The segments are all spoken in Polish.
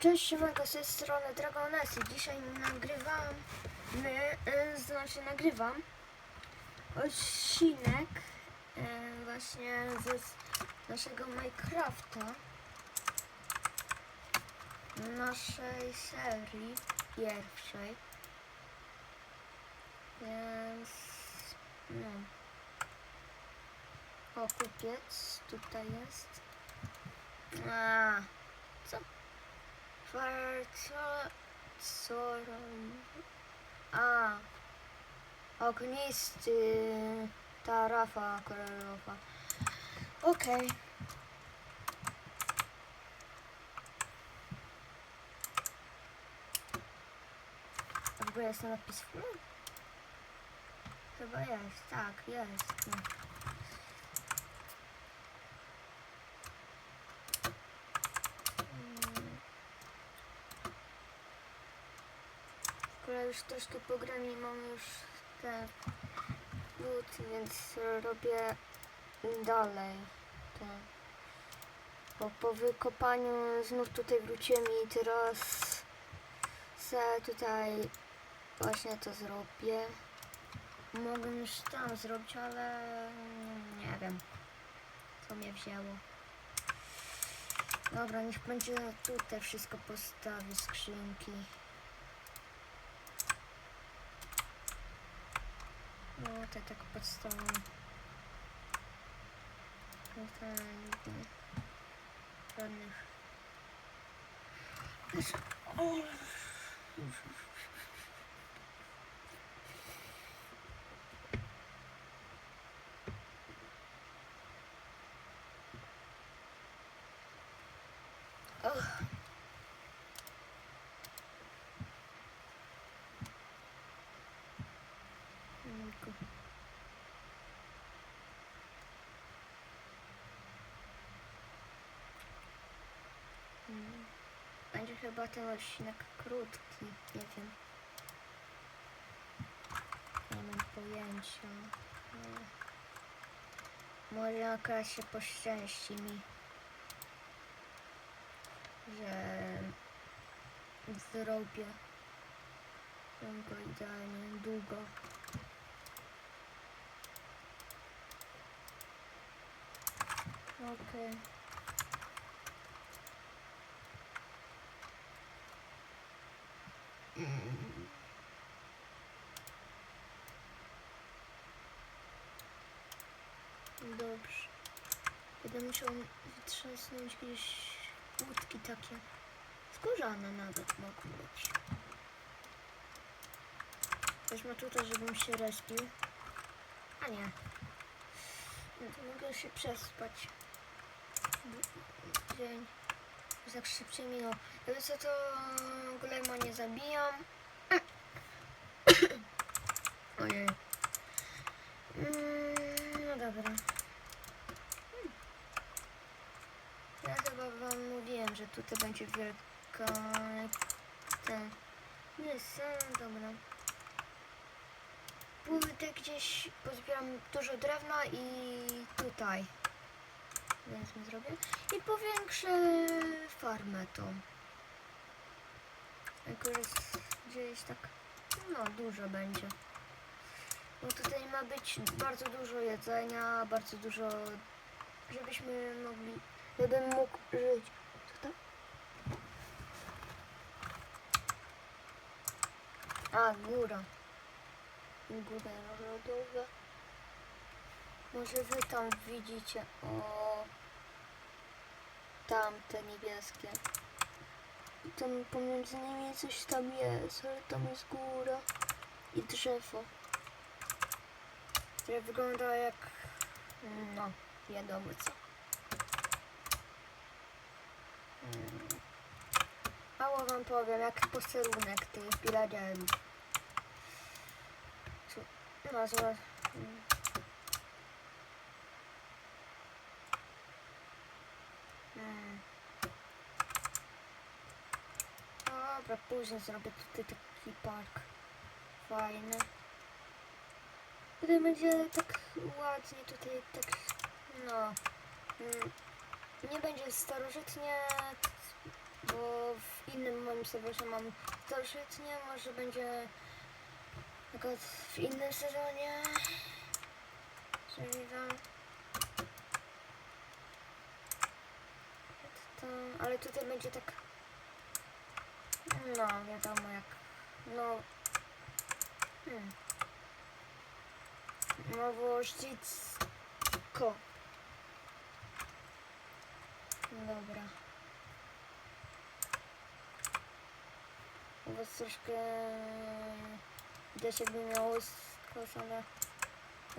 Cześć, siemanko, z tej strony Dragonesy. Dzisiaj nagrywam, my, e, znaczy nagrywam odcinek e, właśnie s- naszego Minecrafta, naszej serii pierwszej, więc no. O, kupiec tutaj jest. A, co? Farco... Co... A... Ognisty... Tarafa kolorowa. Okej. A w ogóle jest napis w Chyba jest, tak, jest. No. Mm. W ogóle już troszkę pogram i mam już ten lód, więc robię dalej. Tak. Bo po wykopaniu znów tutaj wróciłem i teraz se tutaj właśnie to zrobię. Mogę już tam zrobić, ale nie wiem co mnie wzięło. Dobra, niech będzie tutaj wszystko postawię, skrzynki. No, to tak podstawowe. Tutaj nie- żadnych. O! Och. Jejku. Mm. Będzie chyba ten odcinek krótki, nie wiem. Nie mam pojęcia. Może akurat się poszczęści mi, że zrobię go idealnie długo. Okej. Mm. Dobrze. Będę musiał wytrzasnąć jakieś łódki takie. Skórzane nawet mogą być. Weźmy tutaj, żebym się respił. A nie. No to mogę się przespać. Dzień. Tak szybciej minął. Jakby co to golema nie zabijam. Ojej. Mm, no dobra. Ja chyba wam mówiłem, że tutaj będzie wielka... Ten... Nie, sam, dobra. Pójdę gdzieś, pozbieram dużo drewna i tutaj. Więc zrobię. I powiększę farmę tą. Jakoś gdzieś tak, no dużo będzie. Bo tutaj ma być bardzo dużo jedzenia, bardzo dużo, żebyśmy mogli, żebym mógł żyć. Co to? A, góra. Góra lodowa. Może wy tam widzicie, o, tamte niebieskie. I tam pomiędzy nimi coś tam jest, ale tam jest góra i drzewo. Które wygląda jak, no, wiadomo co. Mm. Mało wam powiem, jak posterunek tych piladziarów. Nazwa. mm. Mm. Dobra, później zrobię tutaj taki park. Fajny. Tutaj będzie tak ładnie, tutaj tak, no, mm, nie będzie starożytnie, bo w tym serwerze mam starożytnie, może będzie na w innym sezonie. Czyli tam. Ale tutaj będzie tak. No, wiadomo jak. No. Hmm. Nowościcko. Dobra. U was troszkę widać jakby miało skosone.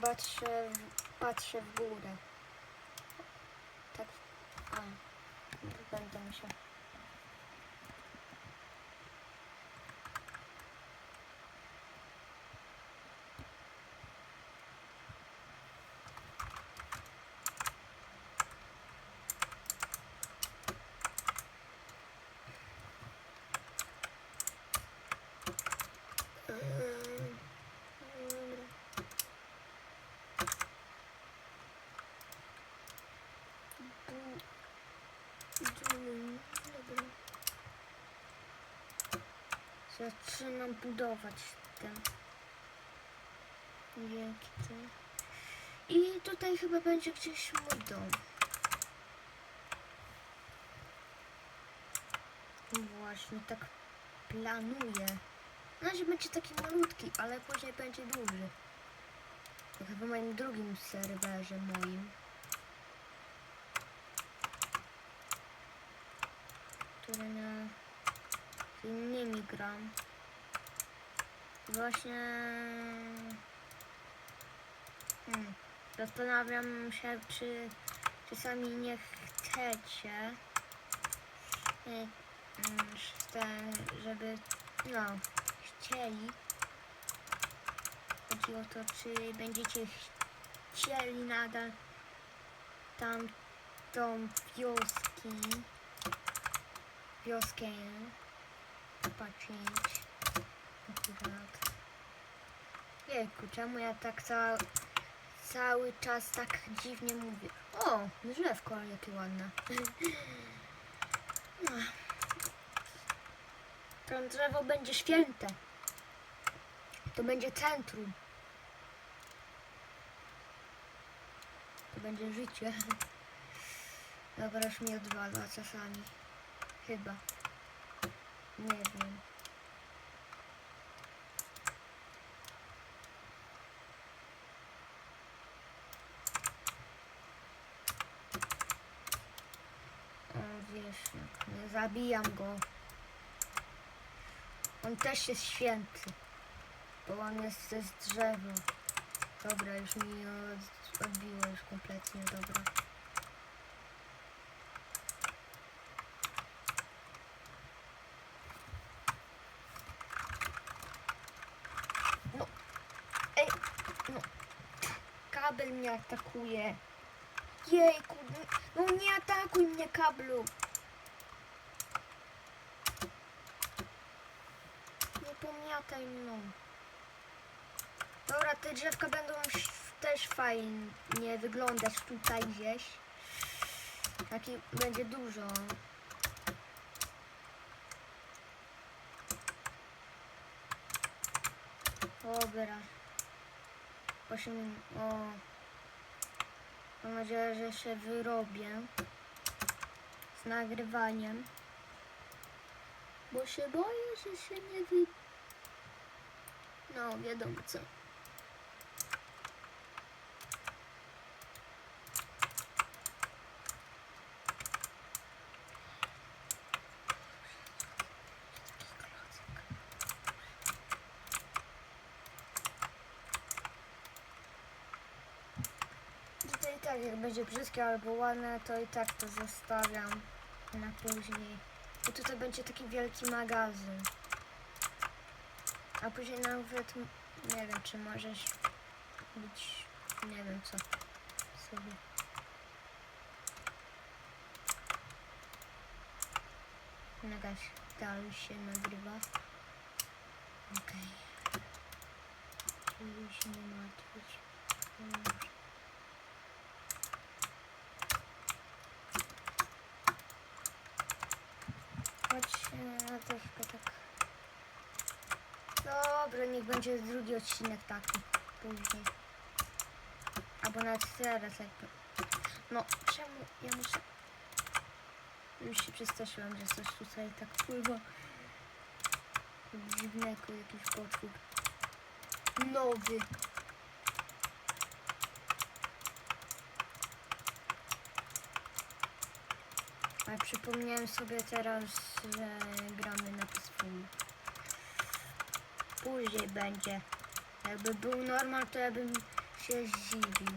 Patrzę, patrzę w górę. Tak. A. Będę musiał. Zaczynam budować ten wielki ten. I tutaj chyba będzie gdzieś mój dom. Właśnie tak planuję. Na razie będzie taki malutki, ale później będzie duży. Jak w moim drugim serwerze moim. Który na innymi gram. Właśnie hmm, zastanawiam się, czy czasami nie chcecie y, mm, żeby no chcieli. Chodzi o to, czy będziecie chcieli nadal tamtą wioski wioskę. Patrzeć akurat. Jejku, czemu ja tak ca cały czas tak dziwnie mówię? O, drzewko jakie ładne No. To drzewo będzie święte. To będzie centrum. To będzie życie. Dobra, już mi odwala czasami. Chyba. Nie wiem. Wiesz, zabijam go. On też jest święty, bo on jest ze drzewa. Dobra, już mi od, odbiło już kompletnie, dobra. No, ej, no, kabel mnie atakuje. Jejku, no nie atakuj mnie kablu. Nie pomiataj mną. Dobra, te drzewka będą też fajnie wyglądać tutaj gdzieś. Taki będzie dużo. Dobra. Osiem, o. Mam nadzieję, że się wyrobię z nagrywaniem. Bo się boję, że się nie wy... No, wiadomo co. Tutaj i tak, jak będzie brzydkie albo ładne, to i tak to zostawiam na później. I tutaj będzie taki wielki magazyn. A później nawet, nie wiem, czy możesz być, nie wiem co, sobie. Jakaś dalej się nagrywa. Okej. Żeby się nie martwić. No troszkę tak. Dobra, niech będzie drugi odcinek taki później. Albo nawet teraz jakby. No, czemu ja muszę... Już się przestraszyłam, że coś tutaj tak pływa. Dziwnego jakiś potwór. Nowy. Ale przypomniałem sobie teraz, że gramy na PS4. Później będzie. Jakby był normal, to ja bym się zdziwił.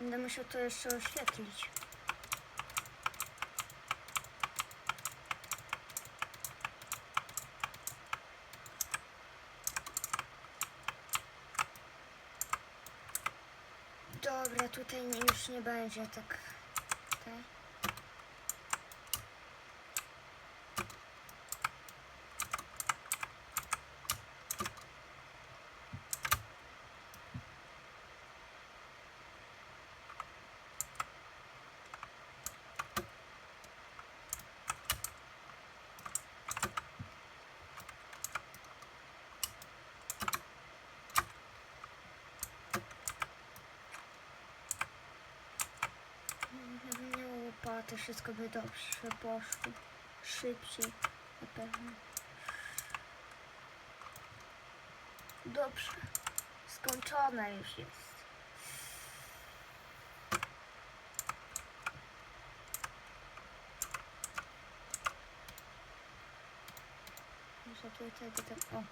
Będę musiał to jeszcze oświetlić. Dobra, tutaj już nie będzie tak. Łopatę, wszystko by dobrze poszło. Szybciej na pewno. Dobrze. Skończone już jest. To tak... O.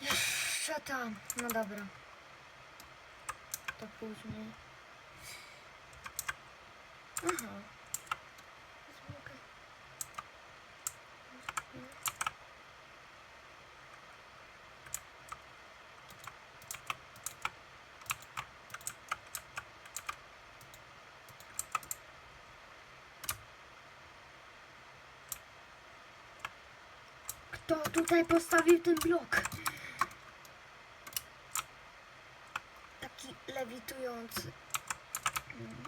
Jeszcze tam. No dobra. To później. Aha. Kto tutaj postawił ten blok? Mm.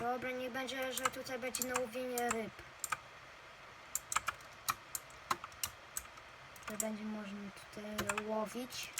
Dobra, niech będzie, że tutaj będzie na łowienie ryb. Że będzie można tutaj łowić.